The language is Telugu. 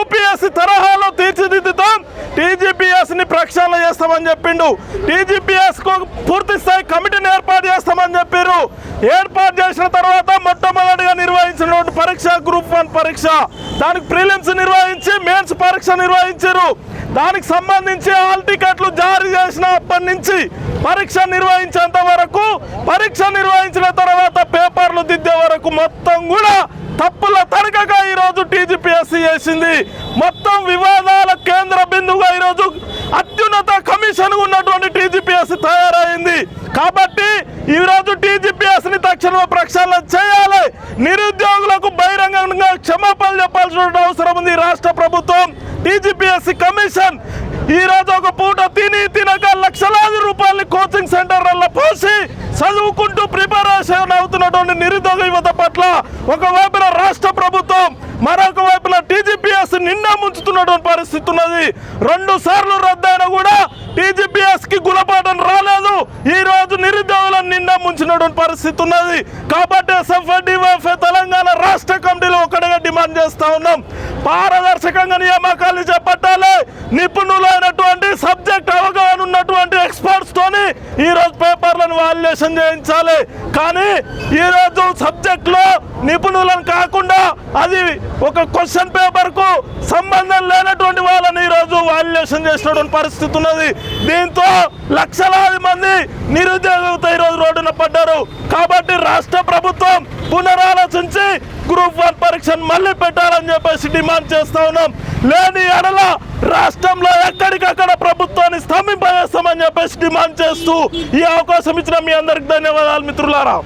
యూపీఎస్సీ తరహాలో తీర్చిదిద్దుతాం. టీజీపీఎస్ని ప్రక్షాళన చేస్తామని చెప్పిండు. టీజీపీఎస్కు పూర్తి స్థాయి కమిటీని ఏర్పాటు చేస్తామని చెప్పారు ఏర్పాటు చేసిన తర్వాత మొట్టమొదటిగా నిర్వహించినటువంటి పరీక్ష గ్రూప్ వన్ పరీక్ష. దానికి ప్రిలిమ్స్ నిర్వహించి మెయిన్స్ పరీక్ష నిర్వహించారు దానికి సంబంధించి హాల్ టికెట్లు జారీ చేసిన అప్పటి నుంచి పరీక్ష నిర్వహించేంత వరకు పరీక్ష నిర్వహించిన తర్వాత పేపర్లు దిద్దే వరకు మొత్తం కూడా తప్పుల తనకగా ఈరోజు టీజీ చేసింది. మొత్తం వివాదాల కేంద్ర బిందువుగా ఈరోజు అత్యున్నత కమిషన్ ఉన్నటువంటి టీజీపీఎస్ తయారైంది. కాబట్టి ఈరోజు టీజీపీఎస్ని తక్షణమే ప్రక్షాళన చేయాలి. నిరుద్యోగులకు బహిరంగంగా క్షమాపణలు చెప్పాల్సిన అవసరం ఉంది రాష్ట్ర ప్రభుత్వం. టీజీపీఎస్సీ కమిషన్ ఈ రోజు ఒక పూట తిని తినక లక్షలాది రూపాయలు కోచింగ్ సెంటర్లలో పోసి చదువుకుంటూ ప్రిపరేషన్ అవుతున్నటువంటి నిరుద్యోగ యువత ఒకవైపున రాష్ట్ర ప్రభుత్వం మరొక వైపున టీజీపీఎస్ నిండా ముంచుతున్నటువంటి పరిస్థితి ఉన్నది. రెండు సార్లు రద్దయినా కూడా టీజీపీఎస్కి గుణపాఠం రాలేదు. ఈ రోజు నిరుద్యోగులను నిండా ముంచినటువంటి పరిస్థితి ఉన్నది. కాబట్టి ఎస్ఎఫ్ఐ తెలంగాణ రాష్ట్ర కమిటీలో ఒకటిగా డిమాండ్ చేస్తా ఉన్నాం. పారదర్శకంగా నియామకాలు చేపట్టాలి. నిపుణులైనటువంటి సబ్జెక్ట్ అవగాహన ఉన్నటువంటి ఎక్స్పర్ట్స్ తోని ఈ రోజు పేపర్లను వాల్యుయేషన్ చేయించాలి. కానీ ఈ రోజు సబ్జెక్ట్లో నిపుణులను కాకుండా అది ఒక క్వశ్చన్ పేపర్కు సంబంధం లేనటువంటి వాళ్ళని ఈ రోజు వాల్యుయేషన్ చేసినటువంటి పరిస్థితి ఉన్నది. దీంతో లక్షలాది మంది నిరుద్యోగత ఈరోజు రోజు రోడ్డున పడ్డారు. కాబట్టి రాష్ట్ర ప్రభుత్వం పునరాలోచించి గ్రూప్ వన్ పరీక్షను మళ్ళీ పెట్టాలని చెప్పేసి డిమాండ్ చేస్తా ఉన్నాం. లేని ఎడల రాష్ట్రంలో ఎక్కడికక్కడ ప్రభుత్వాన్ని స్తంభింపజేస్తామని చెప్పేసి డిమాండ్ చేస్తూ ఈ అవకాశం ఇచ్చిన మీ అందరికి ధన్యవాదాలు మిత్రులారా.